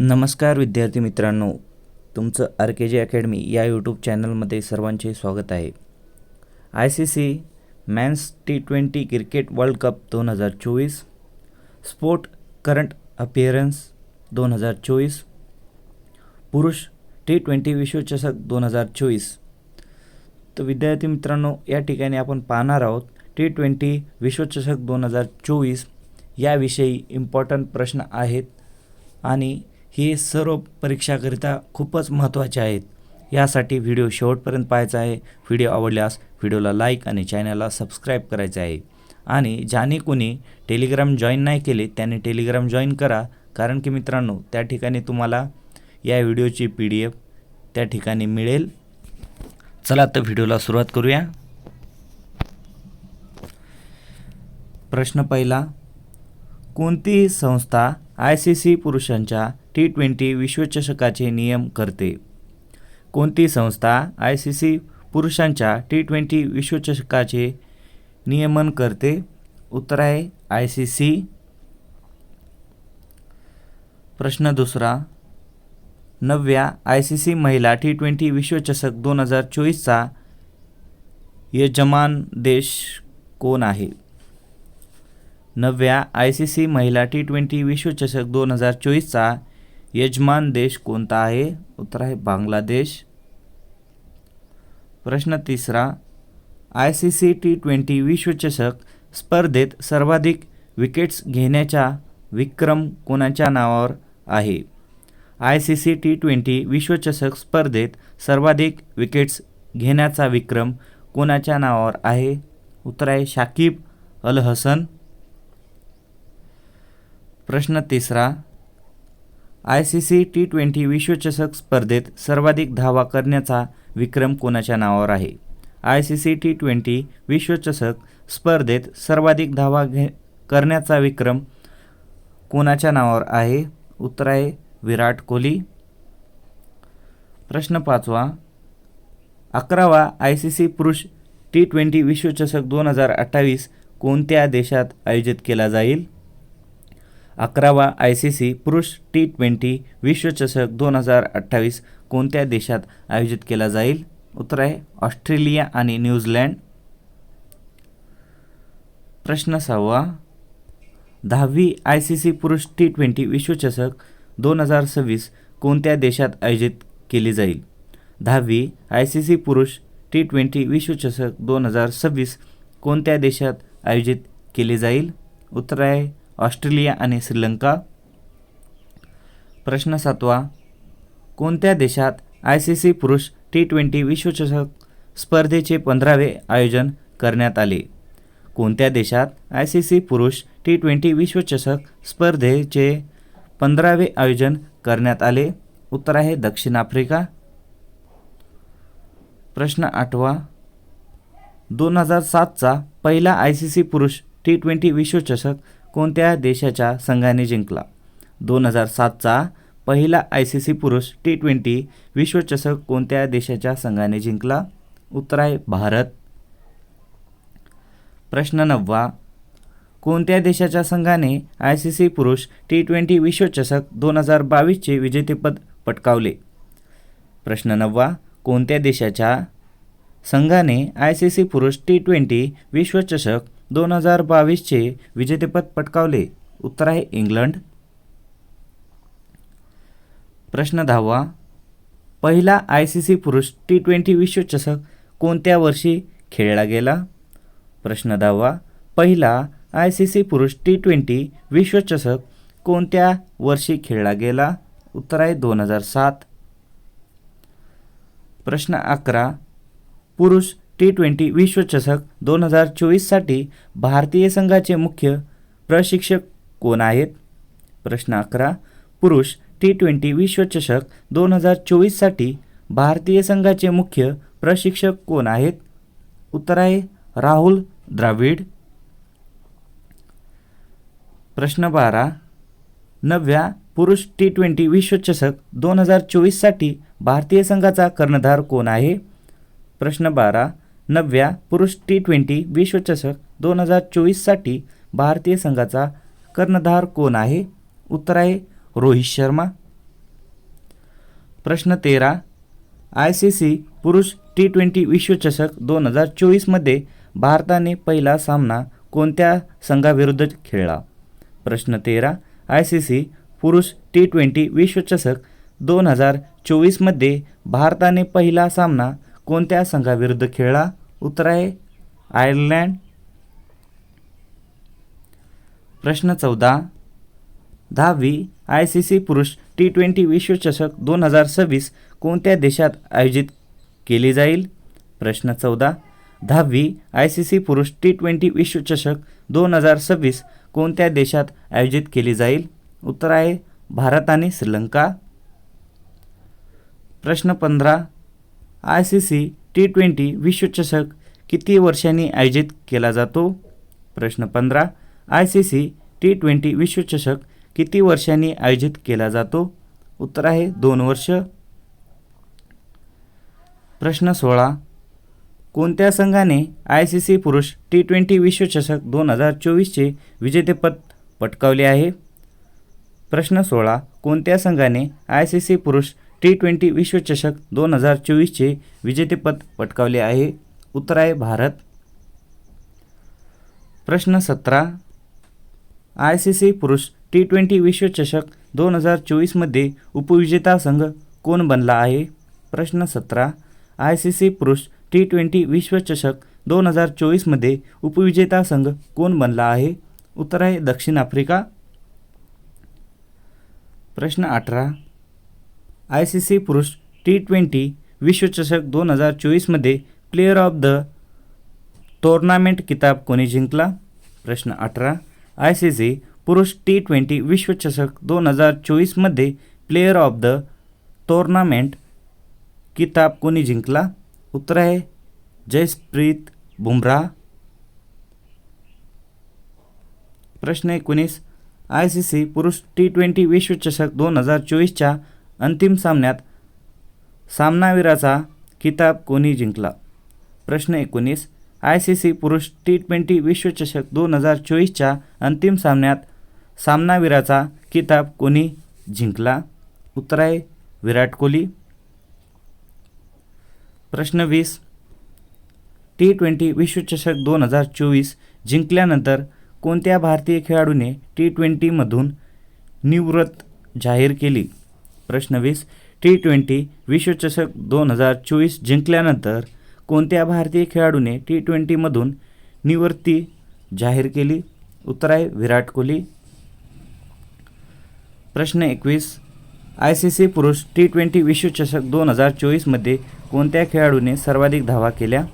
नमस्कार विद्यार्थी मित्रांनो तुमचं आर के जी अकॅडमी या यूट्यूब चॅनलमध्ये सर्वांचे स्वागत आहे. I C C men's T twenty cricket world cup दोन हजार चोवीस स्पोर्ट करंट अपिअरन्स दोन हजार चोवीस पुरुष टी ट्वेंटी विश्वचषक दोन हजार चोवीस. तर विद्यार्थी मित्रांनो या ठिकाणी आपण पाहणार आहोत टी ट्वेंटी विश्वचषक दोन हजार चोवीस याविषयी इम्पॉर्टंट प्रश्न आहेत आणि हे सर्व परीक्षाकरिता खूपच महत्त्वाचे आहेत. यासाठी व्हिडिओ शेवटपर्यंत पाहायचा आहे. व्हिडिओ आवडल्यास व्हिडिओला लाईक आणि चॅनलला सबस्क्राईब करायचं आहे. आणि ज्याने कोणी टेलिग्राम जॉईन नाही केले त्याने टेलिग्राम जॉईन करा. कारण की मित्रांनो त्या ठिकाणी तुम्हाला या व्हिडिओची पी डी एफ त्या ठिकाणी मिळेल. चला तर व्हिडिओला सुरुवात करूया. प्रश्न पहिला. कोणतीही संस्था आय सी सी पुरुषांच्या टी ट्वेंटी विश्वचषकाचे नियम करते. कोणती संस्था आय सी सी पुरुषांच्या टी ट्वेंटी विश्वचषकाचे नियमन करते? उत्तर आहे आय सी सी. प्रश्न दुसरा. नवव्या आय सी सी महिला टी ट्वेंटी विश्वचषक दोन हजार चोवीसचा यजमान देश कोण आहे? नवव्या आय सी सी महिला टी ट्वेंटी विश्वचषक दोन हजार चोवीसचा यजमान देश कोणता आहे? उत्तर आहे बांगलादेश. प्रश्न तिसरा I C C T twenty विश्वचषक स्पर्धेत सर्वाधिक विकेट्स घेण्याचा विक्रम कोणाच्या नावावर आहे? I C C T twenty विश्वचषक स्पर्धेत सर्वाधिक विकेट्स घेण्याचा विक्रम कोणाच्या नावावर आहे? उत्तर आहे शाकिब अल हसन. प्रश्न तिसरा I C C T twenty विश्वचषक स्पर्धेत सर्वाधिक धावा करण्याचा विक्रम कोणाच्या नावावर आहे? I C C T twenty विश्वचषक स्पर्धेत सर्वाधिक धावा घे करण्याचा विक्रम कोणाच्या नावावर आहे? उत्तर आहे विराट कोहली. प्रश्न पाचवा. अकरावा आय सी सी पुरुष टी ट्वेंटी विश्वचषक दोन हजार अठ्ठावीस कोणत्या देशात आयोजित केला जाईल? अकरावा आय सी सी पुरुष टी ट्वेंटी विश्वचषक दोन हजार अठ्ठावीस कोणत्या देशात आयोजित केला जाईल? उत्तर आहे ऑस्ट्रेलिया आणि न्यूझीलँड. प्रश्न सहावा. दहावी आय सी सी पुरुष टी ट्वेंटी विश्वचषक दोन हजार सव्वीस कोणत्या देशात आयोजित केली जाईल? दहावी आय सी सी पुरुष टी ट्वेंटी विश्वचषक दोन हजार सव्वीस कोणत्या देशात आयोजित केली जाईल? उत्तर आहे ऑस्ट्रेलिया आणि श्रीलंका. प्रश्न सातवा कोणत्या देशात आय सी सी पुरुष टी ट्वेंटी विश्वचषक स्पर्धेचे पंधरावे आयोजन करण्यात आले? कोणत्या देशात आय सी सी पुरुष टी ट्वेंटी विश्वचषक स्पर्धेचे पंधरावे आयोजन करण्यात आले? उत्तर आहे दक्षिण आफ्रिका. प्रश्न आठवा दोन हजार सातचा पहिला आय सी सी पुरुष टी ट्वेंटी विश्वचषक कोणत्या देशाच्या संघाने जिंकला? दोन हजार सातचा पहिला आय सी सी पुरुष टी ट्वेंटी विश्वचषक कोणत्या देशाच्या संघाने जिंकला? उत्तर आहे भारत. प्रश्न नववा कोणत्या देशाच्या संघाने आय सी सी पुरुष टी ट्वेंटी विश्वचषक दोन हजार बावीसचे विजेतेपद पटकावले? प्रश्न नववा कोणत्या देशाच्या संघाने आय सी सी पुरुष टी ट्वेंटी विश्वचषक दोन हजार बावीसचे विजेतेपद पटकावले. उत्तर आहे इंग्लंड. प्रश्न दहावा. पहिला आय सी सी पुरुष टी ट्वेंटी विश्वचषक कोणत्या वर्षी खेळला गेला? प्रश्न दहावा. पहिला आय सी सी पुरुष टी ट्वेंटी विश्वचषक कोणत्या वर्षी खेळला गेला? उत्तर आहे दोन हजार सात. प्रश्न अकरा. पुरुष टी ट्वेंटी विश्वचषक दोन हजार चोवीससाठी भारतीय संघाचे मुख्य प्रशिक्षक कोण आहेत? प्रश्न अकरा. पुरुष टी ट्वेंटी विश्वचषक दोन हजार चोवीससाठी भारतीय संघाचे मुख्य प्रशिक्षक कोण आहेत? उत्तर आहे राहुल द्राविड. प्रश्न बारा. नवव्या पुरुष टी ट्वेंटी विश्वचषक दोन हजार चोवीससाठी भारतीय संघाचा कर्णधार कोण आहे? प्रश्न बारा. नवव्या पुरुष टी ट्वेंटी विश्वचषक दोन हजार चोवीससाठी भारतीय संघाचा कर्णधार कोण आहे? उत्तर आहे रोहित शर्मा. प्रश्न तेरा. आय सी सी पुरुष टी ट्वेंटी विश्वचषक दोन हजार चोवीसमध्ये भारताने पहिला सामना कोणत्या संघाविरुद्ध खेळला? प्रश्न तेरा. आय सी सी पुरुष टी ट्वेंटी विश्वचषक दोन हजार चोवीसमध्ये भारताने पहिला सामना कोणत्या संघाविरुद्ध खेळला? उत्तर आहे आयर्लंड. प्रश्न चौदा. दहावी आय सी सी पुरुष टी ट्वेंटी विश्वचषक दोन हजार सव्वीस कोणत्या देशात आयोजित केली जाईल? प्रश्न चौदा. दहावी आय सी सी पुरुष टी ट्वेंटी विश्वचषक दोन हजार सव्वीस कोणत्या देशात आयोजित केली जाईल? उत्तर आहे भारत आणि श्रीलंका. प्रश्न पंधरा. I C C T twenty विश्वचषक किती वर्षांनी आयोजित केला जातो? प्रश्न पंधरा. I C C T twenty विश्वचषक किती वर्षांनी आयोजित केला जातो? उत्तर आहे दोन वर्ष. प्रश्न सोळा. कोणत्या संघाने आय सी सी पुरुष टी ट्वेंटी विश्वचषक दोन हजार चोवीसचे विजेतेपद पटकावले आहे? प्रश्न सोळा. कोणत्या संघाने आय सी सी पुरुष टी ट्वेंटी विश्वचषक दोन हजार चोवीसचे विजेतेपद पटकावले आहे. उत्तर आहे भारत. प्रश्न सतरा. आय सी सी पुरुष टी ट्वेंटी विश्वचषक दोन हजार चोवीसमध्ये उपविजेता संघ कोण बनला आहे? प्रश्न सतरा. आय सी सी पुरुष टी ट्वेंटी विश्वचषक दोन हजार चोवीसमध्ये उपविजेता संघ कोण बनला आहे? उत्तर आहे दक्षिण आफ्रिका. प्रश्न अठरा. आय सी सी पुरुष टी ट्वेंटी विश्वचषक दोन हजार चोवीसमध्ये प्लेअर ऑफ द टोर्नामेंट किताब कोणी जिंकला? प्रश्न अठरा. आय सी सी पुरुष टी ट्वेंटी विश्वचषक दोन हजार चोवीसमध्ये प्लेअर ऑफ द टोर्नामेंट किताब कोणी जिंकला? उत्तर आहे जयप्रीत बुमराह. प्रश्न एकोणीस. आय सी सी पुरुष टी ट्वेंटी विश्वचषक दोन हजार चोवीसच्या अंतिम सामन्यात सामनावीराचा किताब कोणी जिंकला? प्रश्न एकोणीस. आय सी सी पुरुष टी ट्वेंटी विश्वचषक दोन हजार चोवीसच्या अंतिम सामन्यात सामनावीराचा किताब कोणी जिंकला? उत्तर आहे विराट कोहली. प्रश्न वीस. टी ट्वेंटी विश्वचषक दोन हजार चोवीस जिंकल्यानंतर कोणत्या भारतीय खेळाडूने टी ट्वेंटीमधून निवृत्त जाहीर केली? प्रश्न वीस. टी ट्वेंटी विश्वचषक दोन हजार चोवीस जिंकल्यानंतर कोणत्या भारतीय खेळाडूने टी ट्वेंटीमधून निवृत्ती जाहीर केली? उत्तर आहे विराट कोहली. प्रश्न एकवीस. आय सी सी पुरुष टी ट्वेंटी विश्वचषक दोन हजार चोवीसमध्ये कोणत्या खेळाडूने सर्वाधिक धावा केल्या?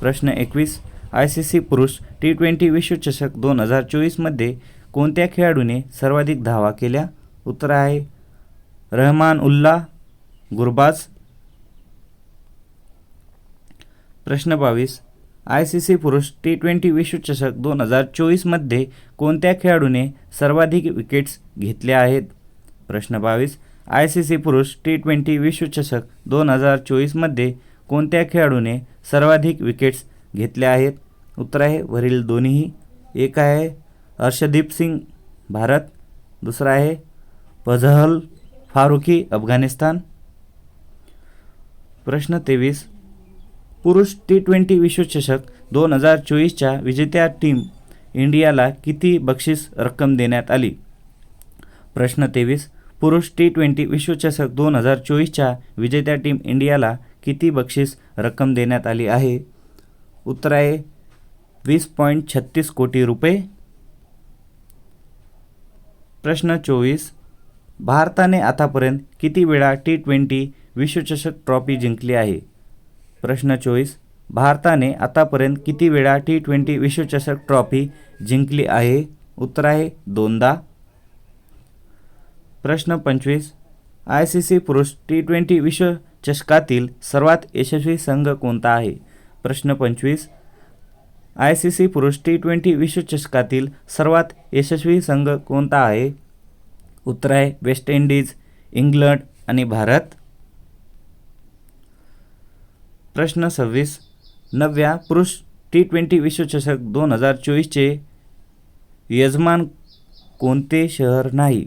प्रश्न एकवीस. आय सी सी पुरुष टी ट्वेंटी विश्वचषक दोन हजार चोवीसमध्ये कोणत्या खेळाडूने सर्वाधिक धावा केल्या? उत्तर आहे रहमान उल्ला गुरबाज. प्रश्न बावीस. आय सी सी पुरुष टी ट्वेंटी विश्वचषक दोन हजार चोवीसमध्ये कोणत्या खेळाडूने सर्वाधिक विकेट्स घेतल्या आहेत? प्रश्न बावीस. आय सी सी पुरुष टी ट्वेंटी विश्वचषक दोन हजार चोवीसमध्ये कोणत्या खेळाडूने सर्वाधिक विकेट्स घेतल्या आहेत? उत्तर आहे वरील दोन्हीही. एक आहे हर्षदीप सिंग भारत. दुसरा आहे पझहल. फारुकी अफगाणिस्तान. प्रश्न तेवीस. पुरुष टी ट्वेंटी विश्वचषक दोन हजार चोवीसच्या विजेत्या टीम इंडियाला किती बक्षीस रक्कम देण्यात आली? प्रश्न तेवीस. पुरुष टी ट्वेंटी विश्वचषक दोन हजार चोवीसच्या विजेत्या टीम इंडियाला किती बक्षीस रक्कम देण्यात आली आहे? उत्तर आहे वीस पॉईंट छत्तीस कोटी रुपये. प्रश्न चोवीस. भारताने आतापर्यंत किती वेळा टी ट्वेंटी विश्वचषक ट्रॉफी जिंकली आहे? प्रश्न चोवीस. भारताने आतापर्यंत किती वेळा टी ट्वेंटी विश्वचषक ट्रॉफी जिंकली आहे? उत्तर आहे दोनदा. प्रश्न पंचवीस. आय सी सी पुरुष टी ट्वेंटी विश्वचषकातील सर्वात यशस्वी संघ कोणता आहे? प्रश्न पंचवीस. आय सी सी पुरुष टी ट्वेंटी विश्वचषकातील सर्वात यशस्वी संघ कोणता आहे? उत्तर आहे वेस्ट इंडिज इंग्लंड आणि भारत. प्रश्न सव्वीस. नवव्या पुरुष टी ट्वेंटी विश्वचषक दोन हजार चोवीसचे यजमान कोणते शहर नाही?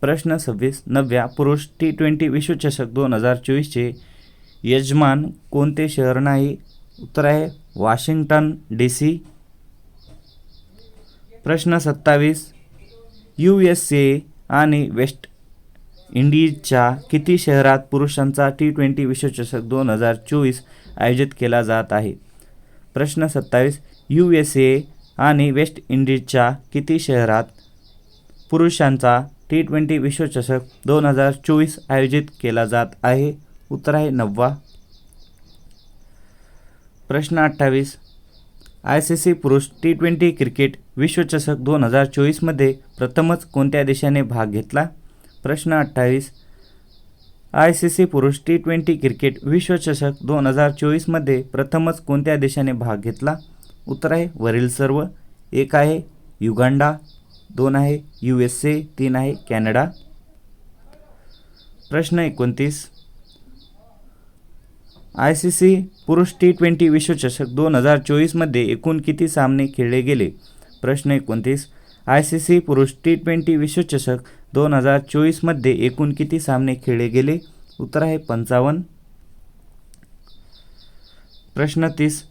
प्रश्न सव्वीस. नवव्या पुरुष टी ट्वेंटी विश्वचषक दोन हजार चोवीसचे यजमान कोणते शहर नाही? उत्तर आहे वॉशिंग्टन डी सी प्रश्न सत्तावीस. यू एस ए आणि वेस्ट इंडिजच्या किती शहरात पुरुषांचा टी ट्वेंटी विश्वचषक दोन हजार चोवीस आयोजित केला जात आहे? प्रश्न सत्तावीस. यू एस ए आणि वेस्ट इंडिजच्या किती शहरात पुरुषांचा टी ट्वेंटी विश्वचषक दोन हजार चोवीस आयोजित केला जात आहे? उत्तर आहे नववा. प्रश्न अठ्ठावीस. आय सी सी पुरुष टी ट्वेंटी क्रिकेट विश्वचषक दोन हजार चोवीसमध्ये प्रथमच कोणत्या देशाने भाग घेतला? प्रश्न अठ्ठावीस. आय सी सी पुरुष टी ट्वेंटी क्रिकेट विश्वचषक दोन हजार चोवीसमध्ये प्रथमच कोणत्या देशाने भाग घेतला? उत्तर आहे वरील सर्व. एक आहे युगांडा दोन आहे यू एस ए तीन आहे कॅनडा. प्रश्न एकोणतीस. आय सी सी पुरुष टी ट्वेंटी विश्वचषक दोन हजार चोवीसमध्ये एकूण किती सामने खेळले गेले? प्रश्न एकोणतीस. आय सी सी पुरुष टी ट्वेंटी विश्वचषक दोन हजार चोवीसमध्ये एकूण किती सामने खेळले गेले? उत्तर आहे पंचावन्न. प्रश्न तीस.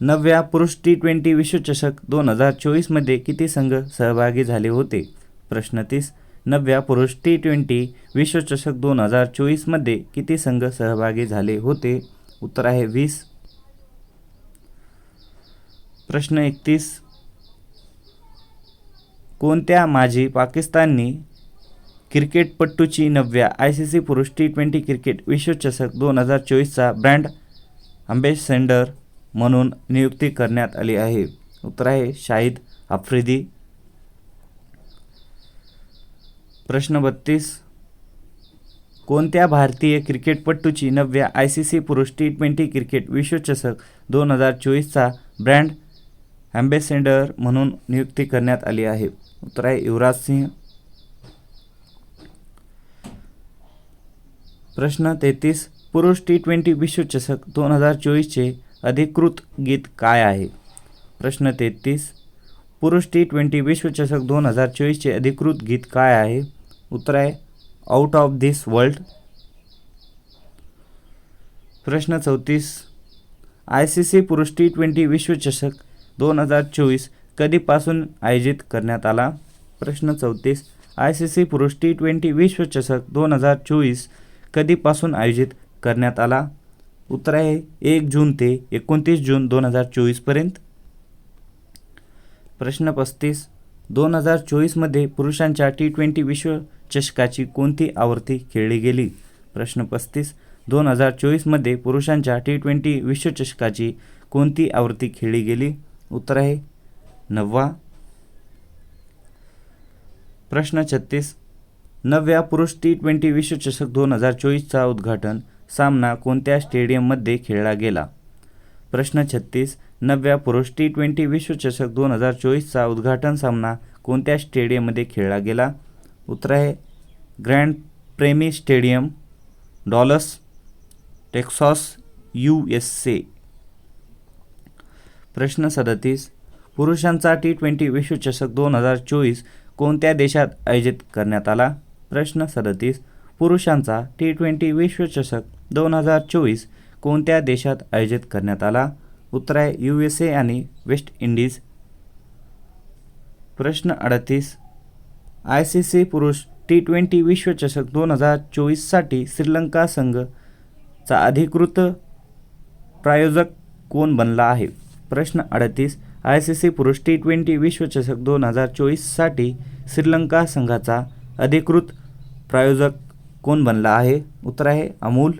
नवव्या पुरुष टी ट्वेंटी विश्वचषक दोन हजार चोवीसमध्ये किती संघ सहभागी झाले होते? प्रश्न तीस. नवव्या पुरुष टी ट्वेंटी विश्वचषक दोन हजार चोवीसमध्ये किती संघ सहभागी झाले होते? उत्तर आहे वीस. प्रश्न एकतीस. कोणत्या माजी पाकिस्ताननी क्रिकेटपट्टूची नवव्या आय सी सी पुरुष टी ट्वेंटी क्रिकेट विश्वचषक दोन हजार चोवीसचा ब्रँड अंबेसेंडर म्हणून नियुक्ती करण्यात आली आहे. उत्तर आहे शाहिद आफ्रिदी प्रश्न बत्तीस. कोणत्या भारतीय क्रिकेटपट्टूची नवव्या आय सी सी पुरुष टी ट्वेंटी क्रिकेट विश्वचषक दोन हजार चोवीसचा ब्रँड अँबेसेडर म्हणून नियुक्ती करण्यात आली आहे. उत्तर आहे युवराज सिंह. प्रश्न तेहतीस पुरुष टी ट्वेंटी विश्वचषक दोन हजार चोवीसचे अधिकृत गीत काय आहे? प्रश्न तेहतीस पुरुष टी ट्वेंटी विश्वचषक दोन हजार चोवीसचे अधिकृत गीत काय आहे? उत्तर आहे आउट ऑफ धिस वर्ल्ड. प्रश्न चौतीस आय सी सी पुरुष टी ट्वेंटी विश्वचषक दोन हजार चोवीस कधीपासून आयोजित करण्यात आला? प्रश्न चौतीस. आय सी सी पुरुष टी ट्वेंटी विश्वचषक दोन हजार चोवीस कधीपासून आयोजित करण्यात आला? उत्तर आहे एक जून ते एकोणतीस जून दोन हजार चोवीसपर्यंत प्रश्न पस्तीस. दोन हजार चोवीसमध्ये पुरुषांच्या टी ट्वेंटी विश्वचषकाची कोणती आवृत्ती खेळली गेली? प्रश्न पस्तीस. दोन हजार चोवीसमध्ये पुरुषांच्या टी ट्वेंटी विश्वचषकाची कोणती आवृत्ती खेळली गेली? उत्तर आहे नववा. प्रश्न छत्तीस. नवव्या पुरुष टी ट्वेंटी विश्वचषक दोन हजार चोवीसचा उद्घाटन सामना कोणत्या स्टेडियममध्ये खेळला गेला? प्रश्न छत्तीस. नवव्या पुरुष टी ट्वेंटी विश्वचषक दोन हजार चोवीसचा उद्घाटन सामना कोणत्या स्टेडियममध्ये खेळला गेला? उत्तर आहे Grand Prairie Stadium Dallas Texas U S A. प्रश्न सदतीस. पुरुषांचा टी ट्वेंटी विश्वचषक दोन हजार चोवीस कोणत्या देशात आयोजित करण्यात आला? प्रश्न सदतीस. पुरुषांचा टी ट्वेंटी विश्वचषक दोन हजार चोवीस कोणत्या देशात आयोजित करण्यात आला? उत्तर आहे यू एस ए आणि वेस्ट इंडिज. प्रश्न अडतीस. आय सी सी पुरुष टी ट्वेंटी विश्वचषक दोन हजार चोवीससाठी श्रीलंका संघचा अधिकृत प्रायोजक कोण बनला आहे? प्रश्न अडतीस आय सी सी पुरुष टी ट्वेंटी विश्वचषक दोन हजार चोवीससाठी श्रीलंका संघाचा अधिकृत प्रायोजक कोण बनला आहे? उत्तर आहे अमूल.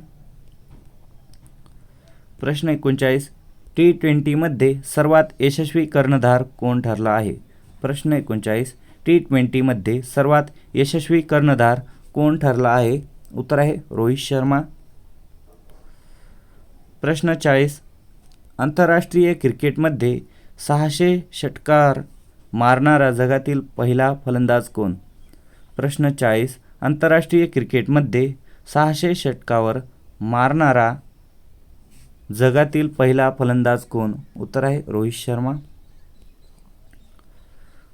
प्रश्न एकोणचाळीस टी ट्वेंटीमध्ये सर्वात यशस्वी कर्णधार कोण ठरला आहे? प्रश्न एकोणचाळीस टी ट्वेंटीमध्ये सर्वात यशस्वी कर्णधार कोण ठरला आहे? उत्तर आहे रोहित शर्मा. प्रश्न चाळीस आंतरराष्ट्रीय क्रिकेटमध्ये सहाशे षटकार मारणारा जगातील पहिला फलंदाज कोण? प्रश्न चाळीस. आंतरराष्ट्रीय क्रिकेटमध्ये सहाशे षटकावर मारणारा जगातील पहिला फलंदाज कोण? उत्तर आहे रोहित शर्मा.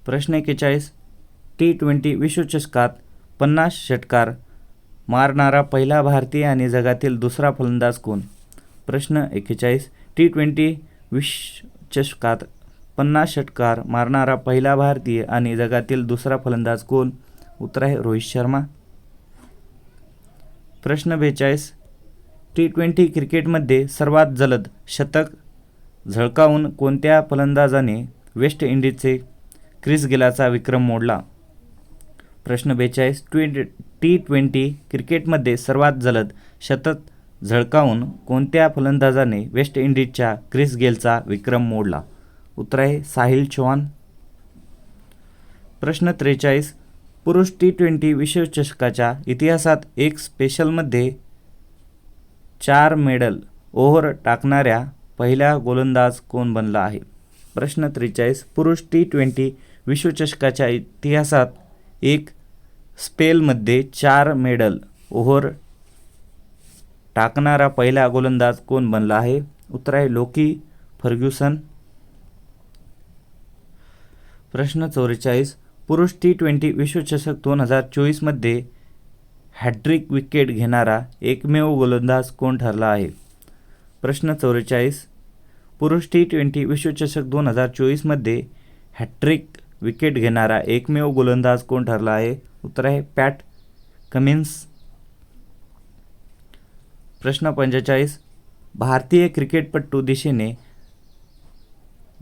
प्रश्न एक्केचाळीस. टी ट्वेंटी विश्वचषकात पन्नास षटकार मारणारा पहिला भारतीय आणि जगातील दुसरा फलंदाज कोण? प्रश्न एक्केचाळीस. टी ट्वेंटी विश्वचषकात पन्नास षटकार मारणारा पहिला भारतीय आणि जगातील दुसरा फलंदाज कोण? उत्तर आहे रोहित शर्मा. प्रश्न बेचाळीस. टी ट्वेंटी क्रिकेटमध्ये सर्वात जलद शतक झळकावून कोणत्या फलंदाजाने वेस्ट इंडिजचे क्रिस गेलाचा विक्रम मोडला? प्रश्न बेचाळीस. ट्वेंट टी ट्वेंटी क्रिकेटमध्ये सर्वात जलद शतक झळकावून कोणत्या फलंदाजाने वेस्ट इंडिजच्या क्रिस गेलचा विक्रम मोडला? उत्तर आहे साहिल चौहान. प्रश्न त्रेचाळीस. पुरुष टी ट्वेंटी विश्वचषकाच्या इतिहासात एक स्पेशलमध्ये चार मेडल ओव्हर टाकणाऱ्या पहिला गोलंदाज कोण बनला आहे? प्रश्न त्रेचाळीस. पुरुष टी ट्वेंटी विश्वचषकाच्या इतिहासात एक स्पेलमध्ये चार मेडल ओव्हर टाकणारा पहिला गोलंदाज कोण बनला आहे? उत्तर आहे लोकी फर्ग्युसन. प्रश्न चौवेचाळीस. पुरुष टी ट्वेंटी विश्वचषक दोन हजार चोवीसमध्ये हॅट्रिक विकेट घेणारा एकमेव गोलंदाज कोण ठरला आहे? प्रश्न चौवेचाळीस. पुरुष टी ट्वेंटी विश्वचषक दोन हजार चोवीसमध्ये हॅट्रिक विकेट घेणारा एकमेव गोलंदाज कोण ठरला आहे? उत्तर आहे पॅट कमिन्स. प्रश्न पंचेचाळीस. भारतीय क्रिकेटपटू दिशेने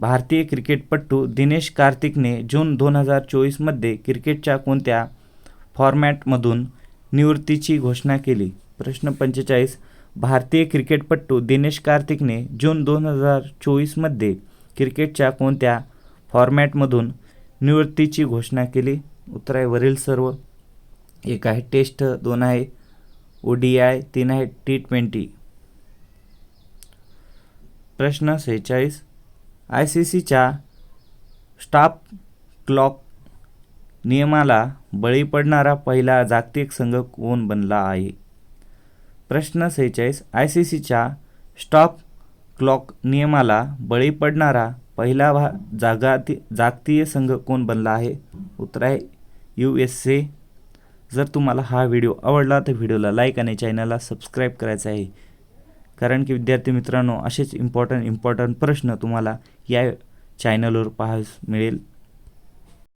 भारतीय क्रिकेटपटू दिनेश कार्तिकने जून दोन हजार चोवीसमध्ये क्रिकेटच्या कोणत्या फॉर्मॅटमधून निवृत्तीची घोषणा केली? प्रश्न पंचेचाळीस. भारतीय क्रिकेटपटू दिनेश कार्तिकने जून दोन हजार चोवीसमध्ये क्रिकेटच्या कोणत्या फॉर्मॅटमधून निवृत्तीची घोषणा केली? उत्तर आहे वरील सर्व एक आहे टेस्ट दोन आहे. डी आय तीन आहे टी ट्वेंटी. प्रश्न सेहेचाळीस. आय सी सीच्या स्टाफ क्लॉक नियमाला बळी पडणारा पहिला जागतिक संघ कोण बनला आहे? प्रश्न सेहेचाळीस. आय सी सीच्या स्टॉप क्लॉक नियमाला बळी पडणारा पहिला भा जागाती जागतिक संघ कोण बनला आहे? उत्तर आहे यू एस ए. जर तुम्हाला हा व्हिडिओ आवडला तर व्हिडिओला लाईक आणि चॅनलला सबस्क्राईब करायचं आहे. कारण की विद्यार्थी मित्रांनो असेच इम्पॉर्टंट इम्पॉर्टंट प्रश्न तुम्हाला या चॅनलवर पाहायला मिळेल.